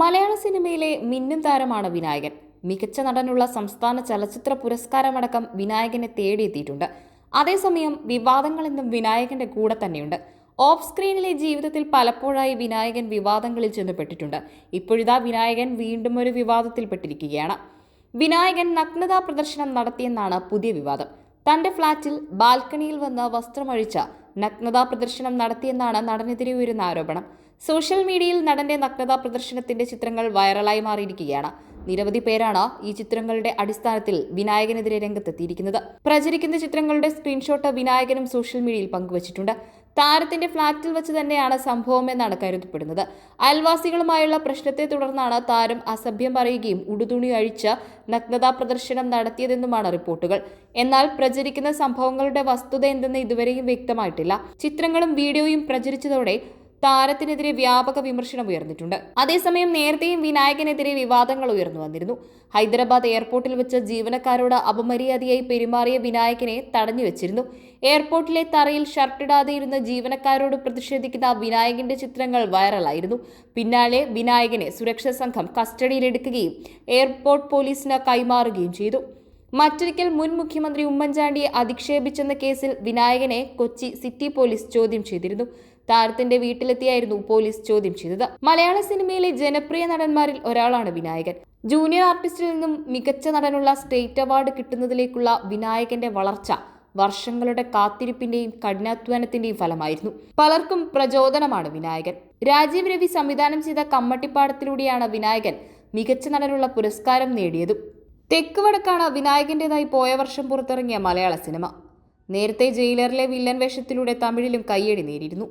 മലയാള സിനിമയിലെ മിന്നും താരമാണ് വിനായകൻ. മികച്ച നടനുള്ള സംസ്ഥാന ചലച്ചിത്ര പുരസ്കാരമടക്കം വിനായകനെ തേടിയെത്തിയിട്ടുണ്ട്. അതേസമയം വിവാദങ്ങളെന്നും വിനായകന്റെ കൂടെ തന്നെയുണ്ട്. ഓഫ് സ്ക്രീനിലെ ജീവിതത്തിൽ പലപ്പോഴായി വിനായകൻ വിവാദങ്ങളിൽ ചെന്നുപെട്ടിട്ടുണ്ട്. ഇപ്പോഴിതാ വിനായകൻ വീണ്ടും ഒരു വിവാദത്തിൽപ്പെട്ടിരിക്കുകയാണ് വിനായകൻ നഗ്നതാ പ്രദർശനം നടത്തിയെന്നാണ് പുതിയ വിവാദം. തന്റെ ഫ്ളാറ്റിൽ ബാൽക്കണിയിൽ വന്ന് വസ്ത്രമഴിച്ച നഗ്നതാ പ്രദർശനം നടത്തിയെന്നാണ് നടനെതിരെ ഉയരുന്ന ആരോപണം. സോഷ്യൽ മീഡിയയിൽ നടന്റെ നഗ്നതാ പ്രദർശനത്തിന്റെ ചിത്രങ്ങൾ വൈറലായി മാറിയിരിക്കുകയാണ്. നിരവധി പേരാണ് ഈ ചിത്രങ്ങളുടെ അടിസ്ഥാനത്തിൽ വിനായകനെതിരെ രംഗത്തെത്തിയിരിക്കുന്നത്. പ്രചരിക്കുന്ന ചിത്രങ്ങളുടെ സ്ക്രീൻഷോട്ട് വിനായകനും സോഷ്യൽ മീഡിയയിൽ പങ്കുവച്ചിട്ടുണ്ട്. താരത്തിന്റെ ഫ്ളാറ്റിൽ വെച്ച് തന്നെയാണ് സംഭവം എന്നാണ് കരുതപ്പെടുന്നത്. അയൽവാസികളുമായുള്ള പ്രശ്നത്തെ തുടർന്നാണ് താരം അസഭ്യം പറയുകയും ഉടുതുണി അഴിച്ച് നഗ്നതാ പ്രദർശനം നടത്തിയതെന്നുമാണ് റിപ്പോർട്ടുകൾ. എന്നാൽ പ്രചരിക്കുന്ന സംഭവങ്ങളുടെ വസ്തുത എന്തെന്ന് ഇതുവരെയും വ്യക്തമായിട്ടില്ല. ചിത്രങ്ങളും വീഡിയോയും പ്രചരിച്ചതോടെ താരത്തിനെതിരെ വ്യാപക വിമർശനം ഉയർന്നിട്ടുണ്ട്. അതേസമയം നേരത്തെയും വിനായകനെതിരെ വിവാദങ്ങൾ ഉയർന്നു വന്നിരുന്നു. ഹൈദരാബാദ് എയർപോർട്ടിൽ വെച്ച് ജീവനക്കാരോട് അപമര്യാദയായി പെരുമാറിയ വിനായകനെ തടഞ്ഞു വെച്ചിരുന്നു. എയർപോർട്ടിലെ തറയിൽ ഷർട്ടിടാതെ ഇരുന്ന ജീവനക്കാരോട് പ്രതിഷേധിക്കുന്ന വിനായകന്റെ ചിത്രങ്ങൾ വൈറലായിരുന്നു. പിന്നാലെ വിനായകനെ സുരക്ഷാ സംഘം കസ്റ്റഡിയിലെടുക്കുകയും എയർപോർട്ട് പോലീസിന് കൈമാറുകയും ചെയ്തു. മറ്റൊരിക്കൽ മുൻ മുഖ്യമന്ത്രി ഉമ്മൻചാണ്ടിയെ അധിക്ഷേപിച്ചെന്ന കേസിൽ വിനായകനെ കൊച്ചി സിറ്റി പോലീസ് ചോദ്യം ചെയ്തിരുന്നു. താരത്തിന്റെ വീട്ടിലെത്തിയായിരുന്നു പോലീസ് ചോദ്യം ചെയ്തത്. മലയാള സിനിമയിലെ ജനപ്രിയ നടന്മാരിൽ ഒരാളാണ് വിനായകൻ. ജൂനിയർ ആർട്ടിസ്റ്റിൽ നിന്നും മികച്ച നടനുള്ള സ്റ്റേറ്റ് അവാർഡ് കിട്ടുന്നതിലേക്കുള്ള വിനായകന്റെ വളർച്ച വർഷങ്ങളുടെ കാത്തിരിപ്പിന്റെയും കഠിനാധ്വാനത്തിന്റെയും ഫലമായിരുന്നു. പലർക്കും പ്രചോദനമാണ് വിനായകൻ. രാജീവ് രവി സംവിധാനം ചെയ്ത കമ്മട്ടിപ്പാടത്തിലൂടെയാണ് വിനായകൻ മികച്ച നടനുള്ള പുരസ്കാരം നേടിയതും. തെക്ക് വടക്കാണ് വിനായകന്റേതായി പോയ വർഷം പുറത്തിറങ്ങിയ മലയാള സിനിമ. നേരത്തെ ജയിലറിലെ വില്ലൻ വേഷത്തിലൂടെ തമിഴിലും കയ്യടി നേടിയിരുന്നു.